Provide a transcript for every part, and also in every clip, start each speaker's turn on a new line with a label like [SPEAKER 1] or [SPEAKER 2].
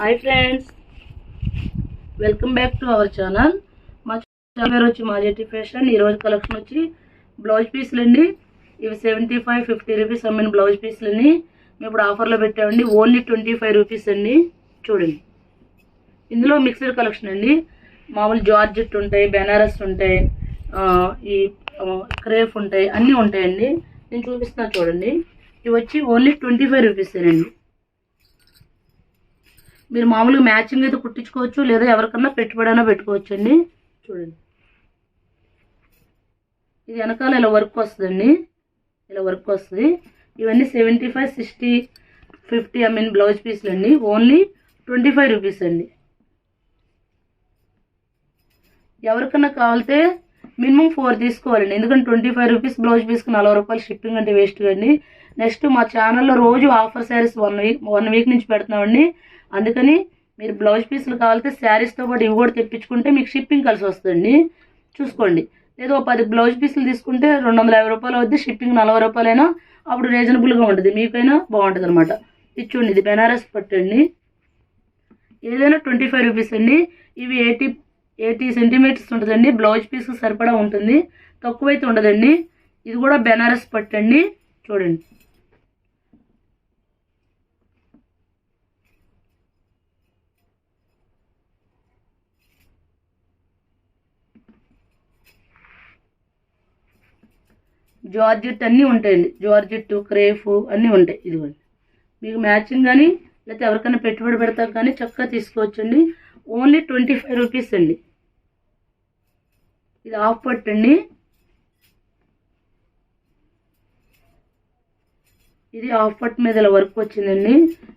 [SPEAKER 1] Hi friends welcome back to our channel మా channel పేరు వచ్చి మాజెట్టి ఫ్యాషన్ ఈరోజు కలెక్షన్ వచ్చి బ్లౌజ్ పీసులు అండి. ఇవి సెవెంటీ ఫైవ్ ఫిఫ్టీ రూపీస్ అమ్మిన బ్లౌజ్ పీసులని మేము ఇప్పుడు ఆఫర్లో పెట్టామండి. ఓన్లీ ట్వంటీ ఫైవ్ రూపీస్ అండి. చూడండి. ఇందులో మిక్స్డ్ కలెక్షన్ అండి. మామూలు జార్జెట్ ఉంటాయి బెనారస్ ఉంటాయి ఈ క్రేఫ్ ఉంటాయి అన్నీ ఉంటాయండి. నేను చూపిస్తున్నా చూడండి. ఇవి వచ్చి ఓన్లీ ట్వంటీ ఫైవ్ రూపీసేనండి మీరు మామూలుగా మ్యాచింగ్ అయితే కుట్టించుకోవచ్చు లేదా ఎవరికన్నా పెట్టుబడైనా పెట్టుకోవచ్చు అండి చూడండి. ఇది వెనకాల ఇలా వర్క్ వస్తుందండి. ఇలా వర్క్ వస్తుంది. ఇవన్నీ seventy five sixty fifty I mean blouse పీస్లు అండి ఓన్లీ ట్వంటీ ఫైవ్ రూపీస్ అండి. ఎవరికన్నా కావాలితే మినిమం ఫోర్ తీసుకోవాలండి. ఎందుకంటే ట్వంటీ ఫైవ్ రూపీస్ బ్లౌజ్ పీస్కి నలభై రూపాయలు షిప్పింగ్ అంటే వేస్ట్ అండి నెక్స్ట్ మా ఛానల్లో రోజు offer sarees one week one week నుంచి పెడుతున్నామండి. అందుకని మీరు బ్లౌజ్ పీసులు కావాలంటే శారీస్తో పాటు ఇవి కూడా తెప్పించుకుంటే మీకు షిప్పింగ్ కలిసి వస్తుందండి. చూసుకోండి. లేదా ఒక పది బ్లౌజ్ పీసులు తీసుకుంటే రెండు వందల యాభై రూపాయలు అవుద్ది షిప్పింగ్ నలభై రూపాయలైనా అప్పుడు రీజనబుల్గా ఉంటుంది. మీకైనా బాగుంటుంది అనమాట ఇచ్చుండి ఇది బెనారస్ పట్టు అండి. ఏదైనా ట్వంటీ ఫైవ్ రూపీస్ అండి. ఇవి ఎయిటీ ఎయిటీ సెంటీమీటర్స్ ఉంటుందండి. బ్లౌజ్ పీస్ సరిపడా ఉంటుంది. తక్కువైతే ఉండదండి. ఇది కూడా బెనారస్ పట్టు అండి. చూడండి. జార్జెట్ అన్నీ ఉంటాయండి. జార్జెట్ క్రేఫ్ అన్నీ ఉంటాయి. ఇదిగోండి. మీకు మ్యాచింగ్ కానీ లేకపోతే ఎవరికైనా పెట్టుబడి పెడతాం కానీ చక్కగా తీసుకోవచ్చండి. ఓన్లీ ట్వంటీ ఫైవ్ రూపీస్ అండి. ఇది హాఫ్ పట్టండి అండి. ఇది హాఫ్ పట్ మీద ఇలా వర్క్ వచ్చిందండి.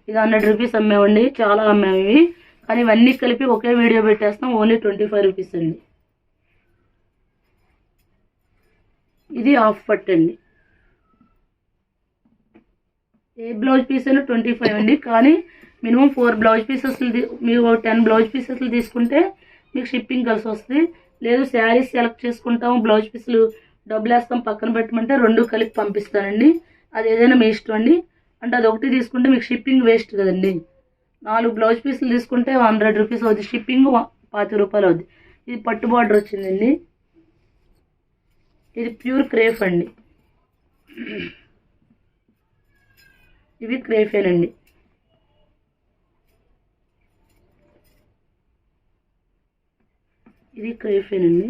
[SPEAKER 1] ఇది హండ్రెడ్ రూపీస్ అమ్మేవండి. చాలా అమ్మాము ఇవి కానీ ఇవన్నీ కలిపి ఒకే వీడియో పెట్టేస్తాం. ఓన్లీ ట్వంటీ ఫైవ్ రూపీస్ అండి. ఇది హాఫ్ పట్ అండి. ఏ బ్లౌజ్ పీస్ అయినా ట్వంటీ ఫైవ్ అండి. కానీ మినిమం ఫోర్ బ్లౌజ్ పీసెస్ మీరు టెన్ బ్లౌజ్ పీసెస్ తీసుకుంటే మీకు షిప్పింగ్ కలిసి వస్తుంది. లేదు శారీస్ సెలెక్ట్ చేసుకుంటాము బ్లౌజ్ పీసులు డబ్బులు వేస్తాం పక్కన పెట్టమంటే రెండు కలిపి పంపిస్తానండి. అది ఏదైనా మీ ఇష్టం అండి. అంటే అది ఒకటి తీసుకుంటే మీకు షిప్పింగ్ వేస్ట్ కదండి. నాలుగు బ్లౌజ్ పీసులు తీసుకుంటే హండ్రెడ్ రూపీస్ అవుతుంది షిప్పింగ్ పాతి రూపాయలు అవుతుంది ఇది పట్టు బార్డర్ వచ్చిందండి. ఇది ప్యూర్ క్రేఫ్ అండి. ఇవి క్రేఫేనండి ఇది క్రేఫేనండి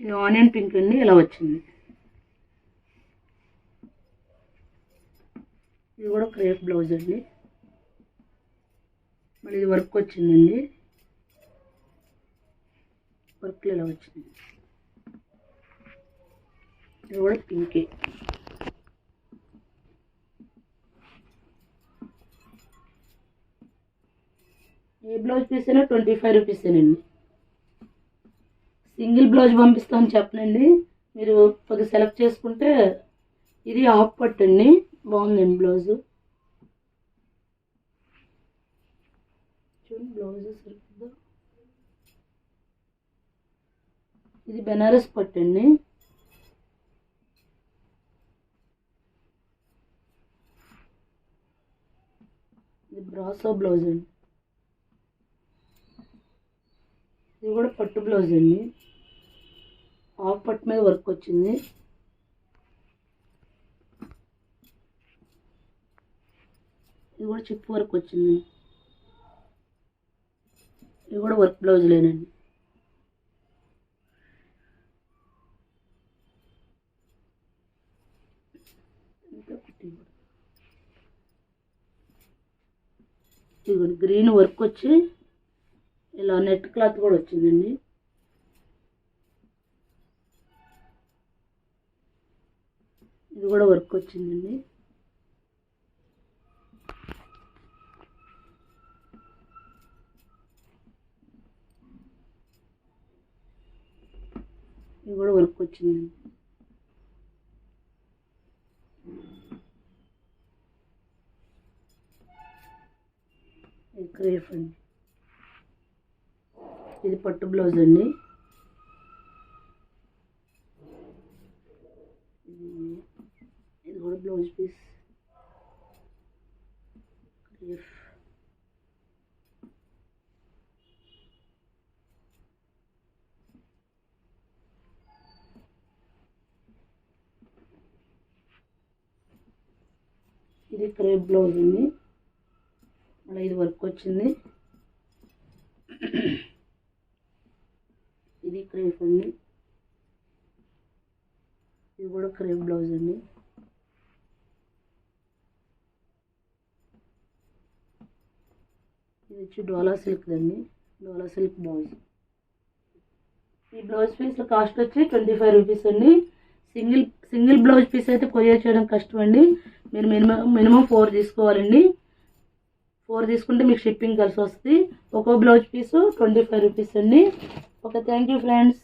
[SPEAKER 1] ఇది ఆనియన్ పింక్ అండి ఇలా వచ్చింది. ఇది కూడా క్రేప్ బ్లౌజ్ అండి. మళ్ళీ ఇది వర్క్ వచ్చిందండి. వర్క్లు ఇలా వచ్చింది ఇది కూడా పింకే. ఏ బ్లౌజ్ పీస్ అయినా ట్వంటీ ఫైవ్ రూపీసేనండి. సింగిల్ బ్లౌజ్ పంపిస్తామని చెప్పనండి. మీరు కొద్దిగా సెలెక్ట్ చేసుకుంటే ఇది హాఫ్ పట్టు అండి బాగుందండి బ్లౌజు? చూడండి బ్లౌజ్ సరిపోద్దా ఇది బెనారస్ పట్టు అండి. ఇది బ్రాసో బ్లౌజ్ అండి. ఇది కూడా పట్టు బ్లౌజ్ అండి. హాఫ్ పట్టు మీద వర్క్ వచ్చింది. కూడా చిప్ వర్క్ వచ్చింది. ఇది కూడా వర్క్ బ్లౌజ్లేనండి ఇదిగోండి గ్రీన్ వర్క్ వచ్చి ఇలా నెట్ క్లాత్ కూడా వచ్చిందండి. ఇది కూడా వర్క్ వచ్చిందండి. ఇది కూడా వర్క్ వచ్చింది క్రేఫ్ అండి. ఇది పట్టు బ్లౌజ్ అండి. ఇది కూడా బ్లౌజ్ పీస్. క్రేఫ్ ఇది క్రేప్ బ్లౌజ్ అండి. మళ్ళీ ఇది వర్క్ వచ్చింది. ఇది క్రేప్ అండి. ఇది కూడా క్రేప్ బ్లౌజ్ అండి. ఇది వచ్చి డోలా సిల్క్ అండి. Dola silk blouse. ఈ బ్లౌజ్ పీస్ కాస్ట్ వచ్చి ట్వంటీ ఫైవ్ రూపీస్ అండి. సింగిల్ సింగిల్ బ్లౌజ్ పీస్ అయితే కొరియర్ చేయడం కష్టం అండి. మీరు మినిమం మినిమం ఫోర్ తీసుకోవాలండి. ఫోర్ తీసుకుంటే మీకు షిప్పింగ్ కలిసి వస్తుంది. ఒక్కో blouse piece twenty five rupees అండి. Okay thank you friends.